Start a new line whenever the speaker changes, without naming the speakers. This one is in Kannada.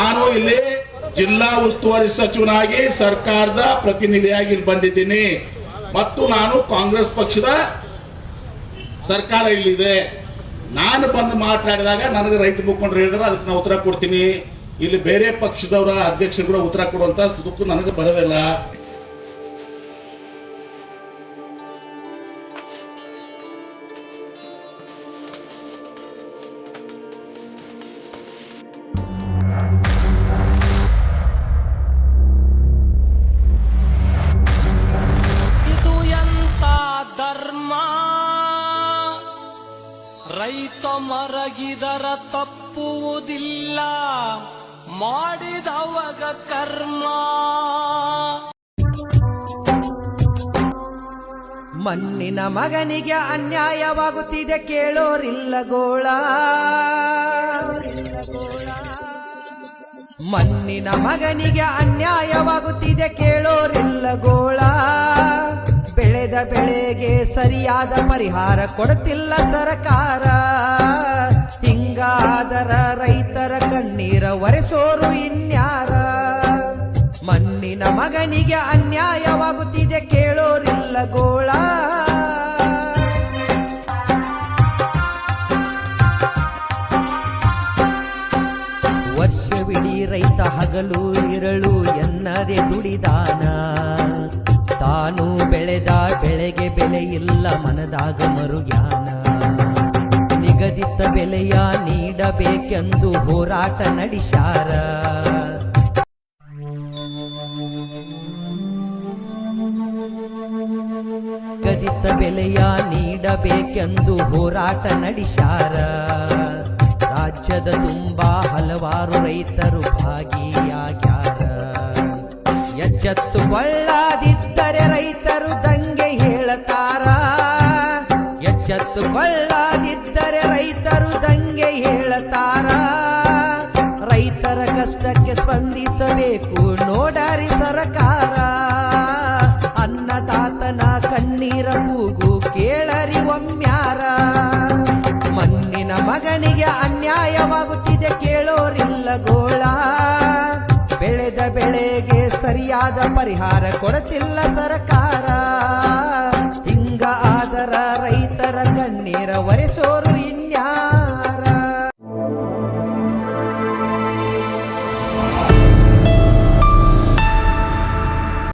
ನಾನು ಇಲ್ಲಿ ಜಿಲ್ಲಾ ಉಸ್ತುವಾರಿ ಸಚಿವನಾಗಿ ಸರ್ಕಾರದ ಪ್ರತಿನಿಧಿಯಾಗಿ ಬಂದಿದ್ದೀನಿ. ಮತ್ತು ನಾನು ಕಾಂಗ್ರೆಸ್ ಪಕ್ಷದ ಸರ್ಕಾರ ಇಲ್ಲಿದೆ. ನಾನು ಬಂದು ಮಾತಾಡಿದಾಗ ನನಗೆ ರೈತ ಮುಖಂಡರು ಹೇಳಿದ್ರೆ, ಅದಕ್ಕೆ ನಾನು ಉತ್ತರ ಕೊಡ್ತೀನಿ. ಇಲ್ಲಿ ಬೇರೆ ಪಕ್ಷದವರ ಅಧ್ಯಕ್ಷರು ಕೂಡ ಉತ್ತರ ಕೊಡುವಂತ ಸುಖ ನನಗೆ ಬರೋದಿಲ್ಲ
ಮರಗಿದರ ತಪ್ಪುವುದಿಲ್ಲ. ಮಾಡಿದವಗ ಕರ್ಮ.
ಮಣ್ಣಿನ ಮಗನಿಗೆ ಅನ್ಯಾಯವಾಗುತ್ತಿದೆ ಕೇಳೋರಿಲ್ಲ ಗೋಳ. ಮಣ್ಣಿನ ಮಗನಿಗೆ ಅನ್ಯಾಯವಾಗುತ್ತಿದೆ ಕೇಳೋರಿಲ್ಲ ಬೆಳೆಗೆ ಸರಿಯಾದ ಪರಿಹಾರ ಕೊಡುತ್ತಿಲ್ಲ ಸರಕಾರ. ಹಿಂಗಾದರ ರೈತರ ಕಣ್ಣೀರ ಒರೆಸೋರು ಇನ್ಯಾರ? ಮಣ್ಣಿನ ಮಗನಿಗೆ ಅನ್ಯಾಯವಾಗುತ್ತಿದೆ ಕೇಳೋರಿಲ್ಲ ಗೋಳ. ವರ್ಷವಿಡೀ ರೈತ ಹಗಲು ಇರಳು ಎನ್ನದೆ ದುಡಿದಾನ. ತಾನು ಬೆಳೆದ ಬೆಳೆಗೆ ಬೆಲೆ ಇಲ್ಲ ಮನದಾಗ ಮರುಗ್ಯಾನ ನಿಗದಿತ ಬೆಲೆಯ ನೀಡಬೇಕೆಂದು ಹೋರಾಟ ನಡೆಸಾರ ನಿಗದಿತ ಬೆಲೆಯ ನೀಡಬೇಕೆಂದು ಹೋರಾಟ ನಡೆಸಾರ ರಾಜ್ಯದ ತುಂಬಾ ಹಲವಾರು ರೈತರು ಭಾಗಿಯಾಗ್ಯಾರ. ಎಚ್ಚೆತ್ತುಕೊಳ್ಳದಿದ್ದರೆ ರೈತರು ದಂಗೆ ಹೇಳತಾರ. ಎಚ್ಚೆತ್ತುಕೊಳ್ಳದಿದ್ದರೆ ರೈತರು ದಂಗೆ ಹೇಳತಾರ. ರೈತರ ಕಷ್ಟಕ್ಕೆ ಸ್ಪಂದಿಸಬೇಕು ನೋಡರಿ ಸರಕಾರ. ಅನ್ನದಾತನ ಕಣ್ಣೀರ ಕೂಗು ಕೇಳರಿ ಒಮ್ಮ್ಯಾರ ಮಣ್ಣಿನ ಮಗನಿಗೆ ಅನ್ಯಾಯವಾಗುತ್ತಿದೆ. ಆದ ಪರಿಹಾರ ಕೊಡತಿಲ್ಲ ಸರ್ಕಾರ. ಹಿಂಗ ಆದರ ರೈತರ ಕಣ್ಣೀರ ಒರೆಸೋರು ಇನ್ಯಾ